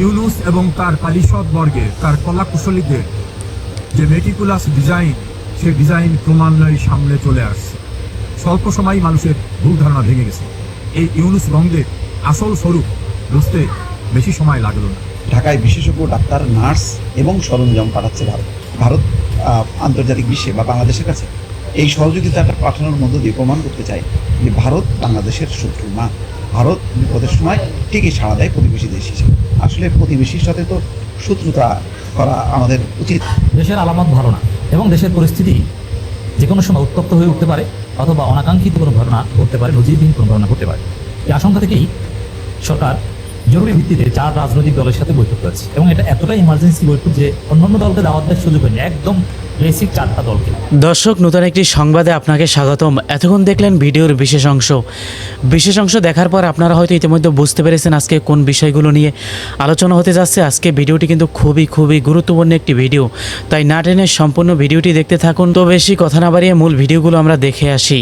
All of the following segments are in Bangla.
ইউনুস এবং তার পারিষদ বর্গে, তার কলা কুশলীদের যে মেটিকুলাস ডিজাইন সেই ডিজাইন ক্রমান্বয়ে সামনে চলে আসছে। স্বল্প সময়ই মানুষের ভুল ধারণা ভেঙে গেছে। এই ইউনুস বঙ্গের আসল স্বরূপ বুঝতে বেশি সময় লাগল না। ঢাকায় বিশেষজ্ঞ, ডাক্তার, নার্স এবং সরঞ্জাম পাঠাচ্ছে ভারত। ভারত আন্তর্জাতিক বিশ্বে বা বাংলাদেশের কাছে এই সহযোগিতাটা পাঠানোর মধ্য দিয়ে প্রমাণ করতে চায় যে ভারত বাংলাদেশের শত্রু না। ভারত বিপদের সময় ঠিকই সাড়া দেয় প্রতিবেশী দেশ হিসেবে। আসলে প্রতিবেশীর সাথে তো শত্রুতা করা আমাদের উচিত। দেশের আলামত ভালো না এবং দেশের পরিস্থিতি যে কোনো সময় উত্তপ্ত হয়ে উঠতে পারে অথবা অনাকাঙ্ক্ষিত কোনো ঘটনা ঘটতে পারে, নজিরবিহীন কোনো ঘটনা ঘটতে পারে। এই আশঙ্কা থেকেই সরকার জরুরি ভিত্তিতে চার রাজনৈতিক দলের সাথে বৈঠক করেছে। এবং এটা এতটাই ইমার্জেন্সি বৈঠক যে অন্যান্য দলকে দাওয়াত দেওয়ার সুযোগ হয়নি। একদম দর্শক, নতুন একটি সংবাদে আপনাকে স্বাগতম। এতক্ষণ দেখলেন ভিডিওর বিশেষ অংশ। বিশেষ অংশ দেখার পর আপনারা হয়তো ইতিমধ্যে বুঝতে পেরেছেন আজকে কোন বিষয়গুলো নিয়ে আলোচনা হতে যাচ্ছে। আজকে ভিডিওটি কিন্তু খুবই খুবই গুরুত্বপূর্ণ একটি ভিডিও। তাই না টেনে সম্পূর্ণ ভিডিওটি দেখতে থাকুন। তো বেশি কথা না বাড়িয়ে মূল ভিডিওগুলো আমরা দেখে আসি।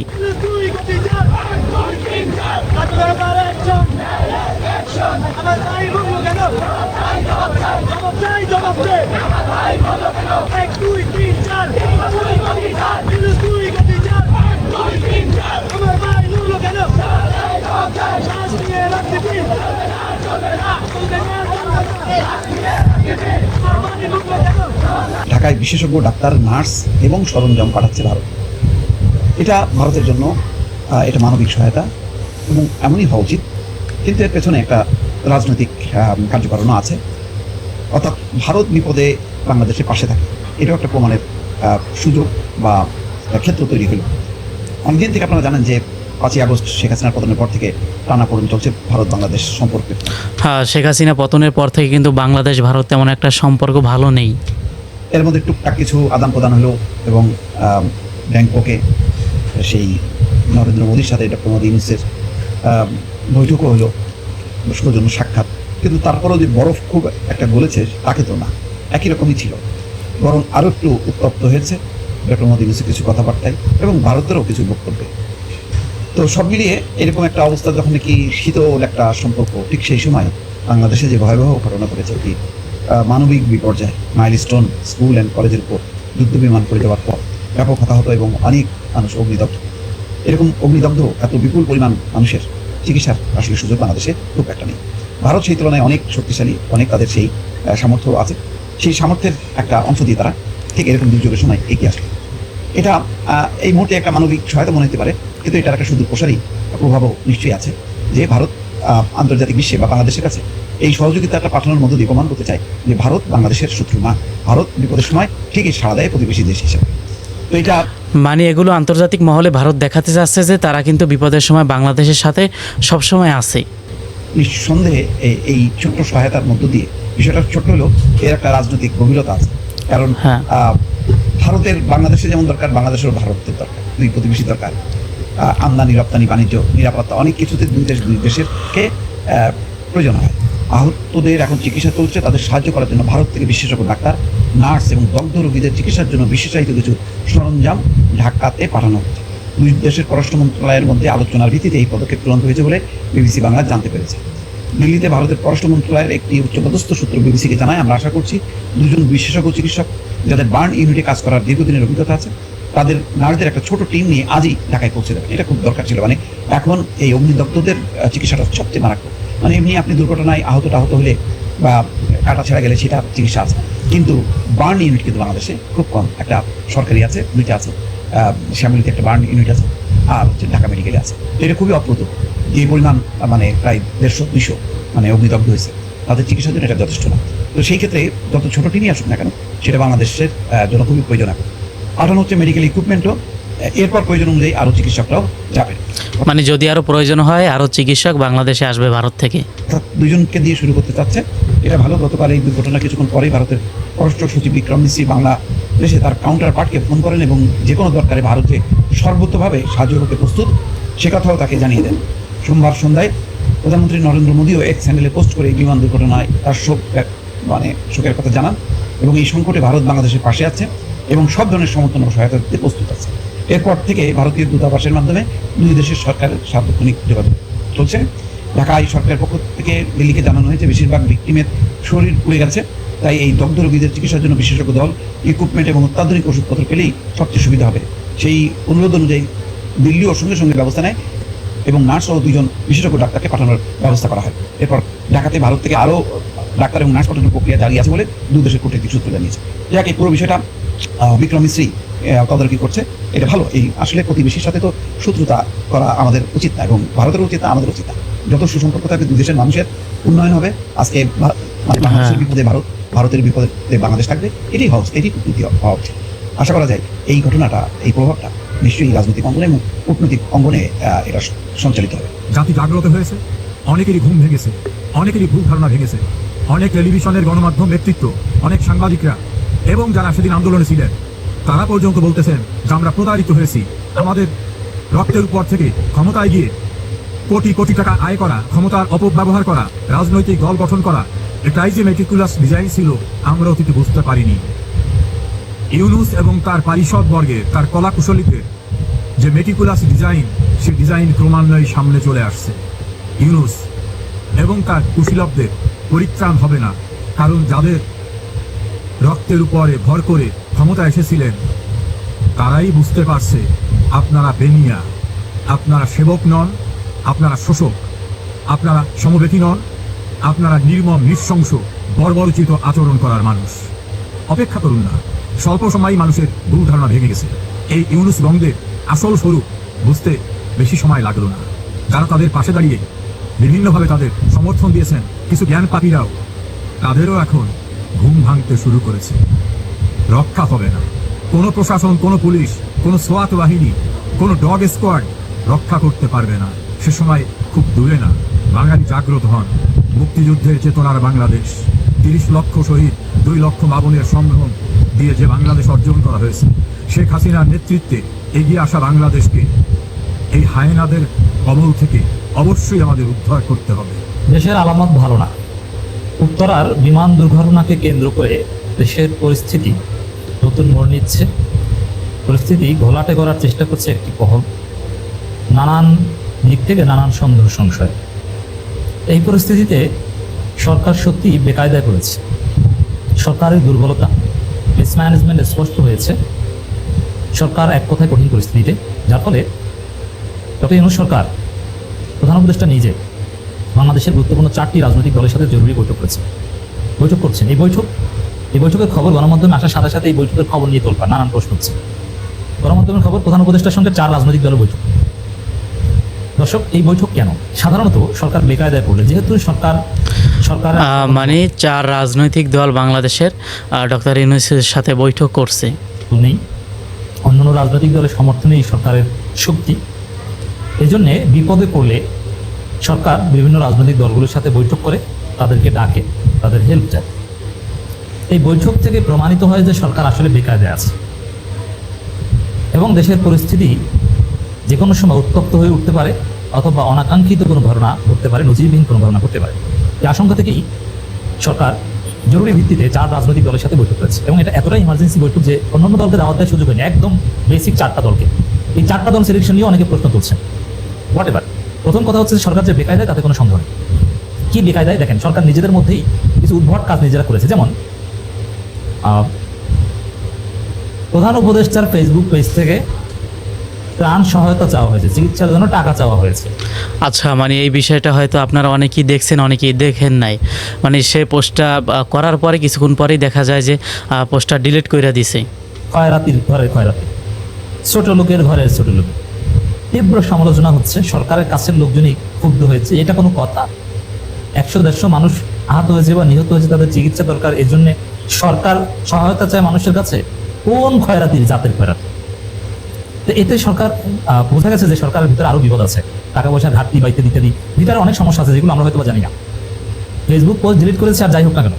ঢাকায় বিশেষজ্ঞ ডাক্তার, নার্স এবং সরঞ্জাম পাঠাচ্ছে ভারত। এটা ভারতের জন্য এটা মানবিক সহায়তা এবং এমনই হওয়া উচিত। কিন্তু এর পেছনে একটা রাজনৈতিক কার্যকারণও আছে। অর্থাৎ ভারত বিপদে বাংলাদেশের পাশে থাকে। এটাও একটা প্রমাণের সুযোগ বা ক্ষেত্র তৈরি হলো। অনেকদিন থেকে আপনারা জানেন যে পাঁচই আগস্ট শেখ হাসিনার পতনের পর থেকে টানাপোড়েন চলছে ভারত বাংলাদেশ সম্পর্কে। হ্যাঁ শেখ হাসিনা পতনের পর থেকে কিন্তু বাংলাদেশ ভারত তেমন একটা সম্পর্ক ভালো নেই। এর মধ্যে টুকটাক কিছু আদান প্রদান হলো এবং ব্যাংককে সেই নরেন্দ্র মোদীর সাথে ডক্টর মোদী ইউনুসের বৈঠকও হলো সৌজন্য সাক্ষাৎ। কিন্তু তারপরেও যে বরফ খুব একটা গলেছে তাকে তো না একই রকমই ছিল। বরং আরও একটু উত্তপ্ত হয়েছে ডক্টর মোদী ইউনুসের কিছু কথাবার্তায় এবং ভারতেরও কিছু বক্তব্যে। তো সব মিলিয়ে এরকম একটা অবস্থা যখন নাকি শীতল একটা সম্পর্ক, ঠিক সেই সময় বাংলাদেশে যে ভয়াবহ ঘটনা ঘটেছে কি মানবিক বিপর্যয় মাইলস্টোন স্কুল অ্যান্ড কলেজের উপর যুদ্ধ বিমান পড়ে যাওয়ার পর ব্যাপক হতাহত এবং অনেক মানুষ অগ্নিদগ্ধ। এরকম অগ্নিদগ্ধ এত বিপুল পরিমাণ মানুষের চিকিৎসার আসলে সুযোগ বাংলাদেশে খুব একটা নেই। ভারত সেই তুলনায় অনেক শক্তিশালী, অনেক তাদের সেই সামর্থ্য আছে। সেই সামর্থ্যের একটা অংশ দিয়ে তারা ঠিক এরকম দুর্যোগের সময় এগিয়ে আসবে এটা এই মুহূর্তে একটা মানবিক সহায়তা মনে হতে পারে কিন্তু এটার একটা সুদূর প্রসারী প্রভাবও নিশ্চয়ই আছে যে ভারত আন্তর্জাতিক বিশ্বে বা বাংলাদেশের কাছে এই সহযোগিতাটা পাঠানোর মধ্য দিয়ে প্রমাণ করতে চায় যে ভারত বাংলাদেশের শত্রু না। ভারত বিপদের সময় ঠিকই সাড়া দেয় প্রতিবেশী দেশ হিসেবে। তো এটা মানে এগুলো আন্তর্জাতিক মহলে ভারত দেখাতে চাচ্ছে যে তারা কিন্তু বিপদের সময় বাংলাদেশের সাথে সবসময় আছে। নিঃসন্দেহে এই- এই ছোট্ট সহায়তার মধ্য দিয়ে বিষয়টা ছোট্ট হলেও এর একটা রাজনৈতিক গভীরতা আছে। কারণ হ্যাঁ। ভারতের বাংলাদেশে যেমন দরকার বাংলাদেশের ভারতের দরকার দুই প্রতিবেশী দরকার। আমদানি রপ্তানি বাণিজ্য নিরাপত্তা অনেক কিছুতে দুই দেশ দুই দেশের কে প্রয়োজন হয়। আহতদের এখন চিকিৎসা চলছে তাদের সাহায্য করার জন্য ভারত থেকে বিশেষজ্ঞ ডাক্তার নার্স এবং দগ্ধ রোগীদের চিকিৎসার জন্য বিশেষায়িত কিছু সরঞ্জাম ঢাকাতে পাঠানো হচ্ছে। দুই দেশের পররাষ্ট্র মন্ত্রণালয়ের মধ্যে আলোচনার ভিত্তিতে এই পদক্ষেপ চূড়ান্ত হয়েছে বলে বিবিসি বাংলা জানতে পেরেছে। দিল্লিতে ভারতের পররাষ্ট্র মন্ত্রণালয়ের একটি উচ্চপদস্থ সূত্র বিবিসিকে জানায়, আমরা আশা করছি দুজন বিশেষজ্ঞ চিকিৎসক যাদের বার্ন ইউনিটে কাজ করার দীর্ঘদিনের অভিজ্ঞতা আছে, তাদের নার্সদের একটা ছোট টিম নিয়ে আজই ঢাকায় পৌঁছে দেবেন। এটা খুব দরকার ছিল। মানে এখন এই অগ্নিদগ্ধদের চিকিৎসাটা সবচেয়ে মারাত্মক। মানে এমনি আপনি দুর্ঘটনায় আহত টাহত হলে বা কাটা ছেড়া গেলে সেটা চিকিৎসা আছে। কিন্তু বার্ন ইউনিট কিন্তু বাংলাদেশে খুব কম। একটা সরকারি আছে, দুইটা আছে শ্যামলিতে একটা বার্ন ইউনিট আছে, আর হচ্ছে ঢাকা মেডিকেলে আছে। এটা খুবই অপ্রতুল। যে পরিমাণ মানে প্রায় দেড়শো দুইশো মানে অগ্নিদগ্ধ হয়েছে। তাদের চিকিৎসার জন্য এটা যথেষ্ট না। তো সেই ক্ষেত্রে যত ছোট টিমই আসুক না কেন সেটা বাংলাদেশের জন্য খুবই প্রয়োজন এখন পাঠানো হচ্ছে মেডিকেল ইকুইপমেন্টও এরপর প্রয়োজন অনুযায়ী আরও চিকিৎসকরাও যাবেন মানে যদি আরও প্রয়োজন হয় আরও চিকিৎসক বাংলাদেশে আসবে ভারত থেকে? দুজনকে দিয়ে শুরু করতে চাচ্ছে। এটা ভালো গতকাল এই দুর্ঘটনা কিছুক্ষণ পরেই ভারতের পররাষ্ট্র সচিব বিক্রম মিশ্রি বাংলা দেশে তার কাউন্টার পার্টকে ফোন করেন এবং যে কোনো দরকারে ভারতে সর্বোচ্চভাবে সাহায্য করতে প্রস্তুত সে কথাও তাকে জানিয়ে দেন। সোমবার সন্ধ্যায় প্রধানমন্ত্রী নরেন্দ্র মোদীও এক চ্যানেলে পোস্ট করে এই বিমান দুর্ঘটনায় তার শোক মানে শোকের কথা জানান এবং এই সংকটে ভারত বাংলাদেশের পাশে আছে এবং সব ধরনের সমর্থন ও সহায়তা দিতে প্রস্তুত আছে। এরপর থেকে ভারতীয় দূতাবাসের মাধ্যমে দুই দেশের সরকারের সার্বক্ষণিক যোগাযোগ চলছে। ঢাকায় সরকারের পক্ষ থেকে দিল্লিকে জানানো হয়েছে, বেশিরভাগ ভিক্টিমের শরীর পুড়ে গেছে। তাই এই দগ্ধ রোগীদের চিকিৎসার জন্য বিশেষজ্ঞ দল ইকুইপমেন্ট এবং অত্যাধুনিক ওষুধপত্র পেলেই সবচেয়ে সুবিধা হবে। সেই অনুরোধ অনুযায়ী দিল্লিও সঙ্গে সঙ্গে ব্যবস্থা নেয়। এবং নার্স ও দুজন বিশেষজ্ঞ ডাক্তারকে পাঠানোর ব্যবস্থা করা হয়। এরপর ঢাকাতে ভারত থেকে আরও ডাক্তার এবং নার্স পাঠানোর প্রক্রিয়া জারি আছে বলে দু দেশের কূটনৈতিক সূত্র জানিয়েছে যাক এই পুরো বিষয়টা বিক্রম মিশ্রী তদারকি করছে। এটা ভালো। এই আসলে প্রতিবেশীর সাথে তো শত্রুতা করা আমাদের উচিত না এবং ভারতের উচিত না আমাদের উচিত না। যত সুসম্পর্ক থাকবে দুই দেশের মানুষের উন্নয়ন হবে। আজকে বাংলাদেশের বিপদে ভারত ভারতের বিপদে বাংলাদেশ থাকবে। এটাই হওয়া উচিত এটি হওয়া উচিত। আশা করা যায় এই ঘটনাটা এই প্রভাবটা নিশ্চয়ই রাজনৈতিক অঙ্গনে এবং কূটনৈতিক অঙ্গনে এটা সঞ্চালিত হবে। জাতি জাগ্রত হয়েছে, অনেকেরই ঘুম ভেঙেছে, অনেকেরই ভুল ধারণা ভেঙেছে, অনেক টেলিভিশনের গণমাধ্যম ব্যক্তিত্ব অনেক সাংবাদিকরা, এবং যারা সেদিন আন্দোলনে ছিলেন, তারা পর্যন্ত বলতেছেন যে আমরা প্রতারিত হয়েছি। আমাদের রক্তের উপর থেকে ক্ষমতায় গিয়ে কোটি কোটি টাকা আয় করা, ক্ষমতার অপব্যবহার করা, রাজনৈতিক দল গঠন করা, এটাই যে মেটিকুলাস ডিজাইন ছিল, আমরা অতীতে বুঝতে পারিনি। ইউনুস এবং তার পারিষদ বর্গের তার কলাকুশলীদের যে মেটিকুলাস ডিজাইন সে ডিজাইন ক্রমান্বয়ে সামনে চলে আসছে। ইউনুস এবং তার কুশীলবদের পরিত্রাণ হবে না, কারণ যাদের রক্তের উপরে ভর করে ক্ষমতা এসেছিলেন, তারাই বুঝতে পারছে আপনারা বেনিয়া, আপনারা সেবক নন, আপনারা শোষক, আপনারা সমবেতী নন, আপনারা নির্মম, নৃশংস, বর্বরচিত আচরণ করার মানুষ। অপেক্ষা করুন না। স্বল্প সময়ই মানুষের ভুল ধারণা ভেঙে গেছে। এই ইউনুস বঙ্গের আসল স্বরূপ বুঝতে বেশি সময় লাগল না। যারা তাদের পাশে দাঁড়িয়ে বিভিন্নভাবে তাদের সমর্থন দিয়েছেন কিছু জ্ঞান পাপীরাও। তাদেরও এখন ঘুম ভাঙতে শুরু করেছে। রক্ষা হবে না। কোনো প্রশাসন, কোনো পুলিশ, কোনো সোয়াত বাহিনী, কোনো ডগ স্কোয়াড রক্ষা করতে পারবে না। সে সময় খুব দূরে না। বাঙালি জাগ্রত হন। মুক্তিযুদ্ধের চেতনার বাংলাদেশ। তিরিশ লক্ষ শহীদ, দুই লক্ষ বাবনের সম্ভ্রম দিয়ে যে বাংলাদেশ অর্জন করা হয়েছে, শেখ হাসিনার নেতৃত্বে এগিয়ে আসা বাংলাদেশকে এই হায়নাদের কবল থেকে অবশ্যই আমাদের উদ্ধার করতে হবে। দেশের আলামত ভালো না। উত্তরার বিমান দুর্ঘটনাকে কেন্দ্র করে দেশের পরিস্থিতি নতুন মোড় নিচ্ছে। পরিস্থিতি ঘোলাটে করার চেষ্টা করছে একটি পহল। নানান দিক থেকে নানান সন্দেহ, সংশয়। এই পরিস্থিতিতে সরকার সত্যি বেকায়দায় করেছে সরকারের দুর্বলতা। মিসম্যানেজমেন্ট স্পষ্ট হয়েছে, সরকার এক কথায় কঠিন পরিস্থিতিতে, যার ফলে ডক্টর ইউনুস সরকার প্রধান উপদেষ্টা নিজে বাংলাদেশের গুরুত্বপূর্ণ চারটি রাজনৈতিক দলের সাথে জরুরি বৈঠক করেছে বৈঠক করছেন। এই বৈঠক, এই বৈঠকের খবর গণমাধ্যমে আসার সাথে সাথে এই বৈঠকের খবর নিয়ে তোলবা নানান প্রশ্ন হচ্ছে গণমাধ্যমের খবর প্রধান উপদেষ্টার সঙ্গে চার রাজনৈতিক দলের বৈঠক। দর্শক এই বৈঠক কেন? সাধারণত সরকার বেকায়দায় পড়লে যেহেতু সরকার সরকার মানে চার রাজনৈতিক দল বাংলাদেশের ডক্টর ইউনুসের সাথে বৈঠক করছে। নেই। অন্যান্য রাজনৈতিক দলের সমর্থনে এই সরকারের শক্তি। এই জন্যে বিপদে পড়লে সরকার বিভিন্ন রাজনৈতিক দলগুলোর সাথে বৈঠক করে তাদেরকে ডাকে তাদের হেল্প চায়। এই বৈঠক থেকে প্রমাণিত হয় যে সরকার আসলে বেকায়দায় আছে। এবং দেশের পরিস্থিতি যে কোনো সময় উত্তপ্ত হয়ে উঠতে পারে অথবা অনাকাঙ্ক্ষিত কোনো ঘটনা ঘটতে পারে, নজিরবিহীন কোনো ঘটনা ঘটতে পারে। এই আশঙ্কা থেকেই সরকার জরুরি ভিত্তিতে চার রাজনৈতিক দলের সাথে বৈঠক করেছে এবং এটা এতটাই ইমার্জেন্সি বৈঠক যে অন্যান্য দলকে দাওয়াত দেওয়ার সুযোগ হয়নি একদম বেসিক চারটা দলকে। এই চারটা দল সিলেকশন নিয়ে অনেকে প্রশ্ন তুলছেন। হোয়াট এভার প্রথম কথা হচ্ছে সরকার যে বেকায়দায় তাতে কোনো সন্দেহ নেই। কি বেকায়দায়? দেখেন, সরকার নিজেদের মধ্যেই কিছু উদ্ভট কাজ নিজেরা করেছে। যেমন প্রধান উপদেষ্টার ফেসবুক পেজ থেকে ত্রাণ সহায়তা চাওয়া হয়েছে চিকিৎসার জন্য টাকা চাওয়া হয়েছে। আচ্ছা মানে এই বিষয়টা হয়তো আপনারা অনেকেই দেখছেন অনেকেই দেখেন নাই। মানে সে পোস্টটা করার পরে কিছুক্ষণ পরেই দেখা যায় যে পোস্টটা ডিলিট করে দিছে। খয়রাতির ঘরে খয়রাতি ছোট লোকের ঘরে ছোট লোক। তীব্র সমালোচনা হচ্ছে সরকারের কাছের লোকজনই ক্ষুব্ধ হয়েছে এটা কোনো কথা। একশো দেড়শো মানুষ আহত হয়েছে বা নিহত হয়েছে তাদের চিকিৎসা দরকার। এই জন্য সরকার সহায়তা চায় মানুষের কাছে। কোন খয়রাতির জাতের খয়রাতি এতে সরকার বোঝা গেছে যে সরকারের ভিতরে আরও বিপদ আছে। টাকা পয়সার ঘাটতি বা ইত্যাদি ইত্যাদি, ভিতরে অনেক সমস্যা আছে যেগুলো আমরা হয়তো জানি না। ফেসবুক পোস্ট ডিলিট করেছে আর যাই হোক না কেন।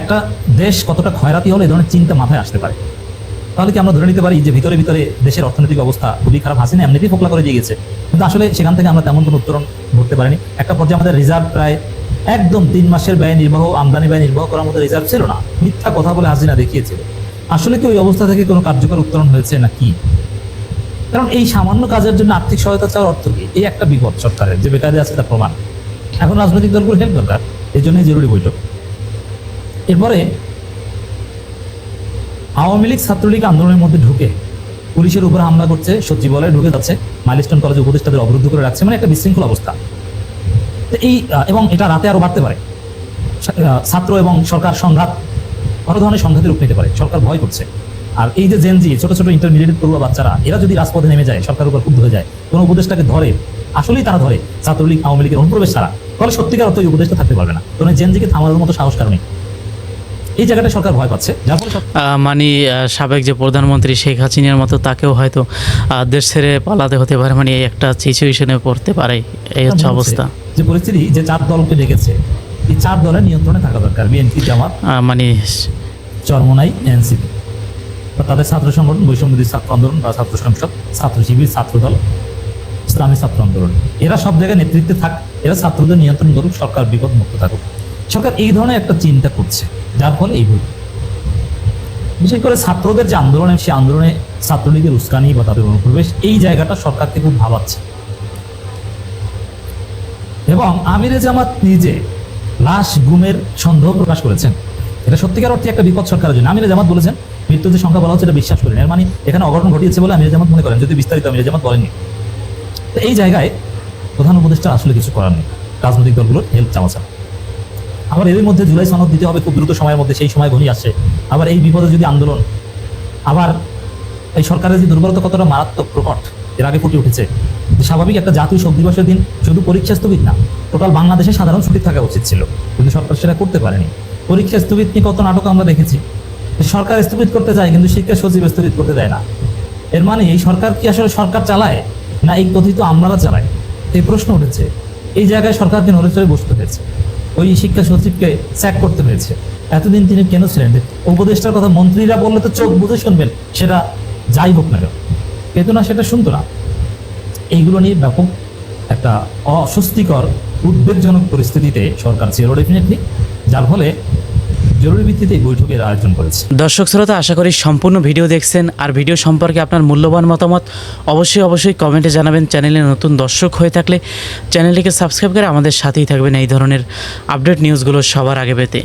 একটা দেশ কতটা ক্ষয়রাতি হলে এই ধরনের চিন্তা মাথায় আসতে পারে। তাহলে কি আমরা ধরে নিতে পারি যে ভিতরে ভিতরে দেশের অর্থনৈতিক অবস্থা খুবই খারাপ? হাসিনা এমনিতেই ফোকলা করে দিয়ে গেছে। কিন্তু আসলে সেখান থেকে আমরা তেমন কোনো উত্তরণ ধরতে পারিনি। একটা পর্যায়ে আমাদের রিজার্ভ প্রায় একদম তিন মাসের ব্যয় নির্বাহ, আমদানি ব্যয় নির্বাহ করার মতো রিজার্ভ ছিল না। মিথ্যা কথা বলে হাসিনা দেখিয়েছিল। আসলে কি ওই অবস্থা থেকে কোনো কার্যকর উত্তরণ হয়েছে না কি কারণ এই সামান্য কাজের জন্য আর্থিক সহায়তা চাওয়ার অর্থ কি? এই একটা বিপদ সরকারের, যে বেকারি আছে তা প্রমাণ। এখন রাজনৈতিক দলগুলো হেল্প দরকার, এই জন্যই জরুরি বৈঠক। এরপরে, আওয়ামী লীগ ছাত্রলীগ আন্দোলনের মধ্যে ঢুকে পুলিশের উপর হামলা করছে, সচিবালয়ে ঢুকে যাচ্ছে মাইলস্টোন কলেজে উপদেষ্টাদের অবরুদ্ধ করে রাখছে মানে একটা বিশৃঙ্খল অবস্থা। এই এবং এটা রাতে আরও বাড়তে পারে। ছাত্র এবং সরকার সংঘাত বড় ধরনের সংঘাতের রূপ নিতে পারে সরকার ভয় করছে। আর এই যে জেনজি ছোট ছোট ইন্টারমিডিয়েট পড়ুয়া বাচ্চারা এরা যদি রাজপথে নেমে যায় সরকারের উপর ক্ষুব্ধ হয়ে যায় কোনো উপদেশটাকে ধরে আসলেই তারা ধরে ছাত্রলীগ আওয়ামী লীগের অনুপ্রবেশ ছাড়া তাহলে সত্যিকার অর্থ এই উপদেশটা থাকতে পারবে না। কারণ জেনজিকে থামানোর মতো সাহস কারণে এই জায়গাটা সরকার ভয় পাচ্ছে। সরকার মানে সাবেক যে প্রধানমন্ত্রী শেখ হাসিনার মতো তাকেও হয়তো দেশ ছেড়ে পালাতে হতে পারে। মানে একটা সিচুয়েশনে পড়তে পারে। এই হচ্ছে অবস্থা। যে পরিস্থিতি যে চার দলকে ডেকেছে এই চার দলের নিয়ন্ত্রণে থাকা দরকার বিএনপি জামাত। মানে চরমনাই এনসিপি। তাদের ছাত্র সংগঠন বৈষম্যদী ছাত্র আন্দোলন বা ছাত্র সংসদ ছাত্র শিবির ছাত্র দল ইসলামী ছাত্র আন্দোলন। এরা সব জায়গায় নেতৃত্বে থাক এরা ছাত্রদের নিয়ন্ত্রণ করুক সরকার বিপদ মুক্ত থাকুক। সরকার এই ধরনের একটা চিন্তা করছে যার ফলে এই ভুল। বিশেষ করে ছাত্রদের যে আন্দোলনের সেই আন্দোলনে ছাত্রলীগের উস্কানি বা তাদের অনুপ্রবেশ এই জায়গাটা সরকারকে খুব ভাবাচ্ছে। এবং আমিরে জামাত নিজে লাশ গুমের সন্দেহ প্রকাশ করেছেন। এটা সত্যিকার অর্থে একটা বিপদ সরকারের জন্য। আমিরে জামাত বলেছেন, মৃত্যুর যে সংখ্যা বলা হচ্ছে এটা বিশ্বাস করেন। এর মানে এখানে অঘটন ঘটিয়েছে বলে আমিরে জামাত মনে করেন, যদি বিস্তারিত আমিরে জামাত বলেননি। তো এই জায়গায় প্রধান উপদেষ্টা আসলে কিছু করার নেই। রাজনৈতিক দলগুলোর হেল্প চাওয়া ছাড়া। আবার এর মধ্যে জুলাই সনদ দিতে হবে, খুব দ্রুত সময়ের মধ্যে সেই সময় ঘনিয়ে আসছে। আবার এই বিপদে যদি আন্দোলন, আবার এই সরকারের যে দুর্বলতা কতটা মারাত্মক প্রকট, এর আগে ফুটে উঠেছে। স্বাভাবিক একটা জাতীয় শোক দিবসের দিন শুধু পরীক্ষা স্থগিত না, টোটাল বাংলাদেশে সাধারণ ছুটি থাকা উচিত ছিল, কিন্তু সরকার সেটা করতে পারেনি। পরীক্ষা স্থগিত নিয়ে কত নাটক আমরা দেখেছি। সরকার স্থগিত করতে চায়, কিন্তু শিক্ষা সচিব স্থগিত করতে দেয় না। এর মানে এই সরকার কি আসলে সরকার চালায়, না এই কথিত আমলারা চালায়? এই প্রশ্ন উঠেছে। এই জায়গায় সরকারকে নড়ে চড়ে বসতে হয়েছে? ওই শিক্ষা সচিবকে স্যাক করতে হয়েছে। এতদিন তিনি কেন ছিলেন? উপদেষ্টার কথা মন্ত্রীরা বললে তো চোখ বুঝে শুনবেন, সেটা যাই হোক না কেন। কিন্তু না সেটা শুনতো না। এইগুলো নিয়ে ব্যাপক একটা অস্বস্তিকর, উদ্বেগজনক পরিস্থিতিতে সরকার ছিল ডেফিনেটলি যার ফলে জরুরি ভিত্তিতে এই বৈঠকের আয়োজন করেছে। দর্শক শ্রোতা, আশা করি সম্পূর্ণ ভিডিও দেখছেন। আর ভিডিও সম্পর্কে আপনার মূল্যবান মতামত অবশ্যই অবশ্যই কমেন্টে জানাবেন। চ্যানেলে নতুন দর্শক হয়ে থাকলে চ্যানেলটিকে সাবস্ক্রাইব করে আমাদের সাথেই থাকবেন এই ধরনের আপডেট নিউজগুলো সবার আগে পেতে।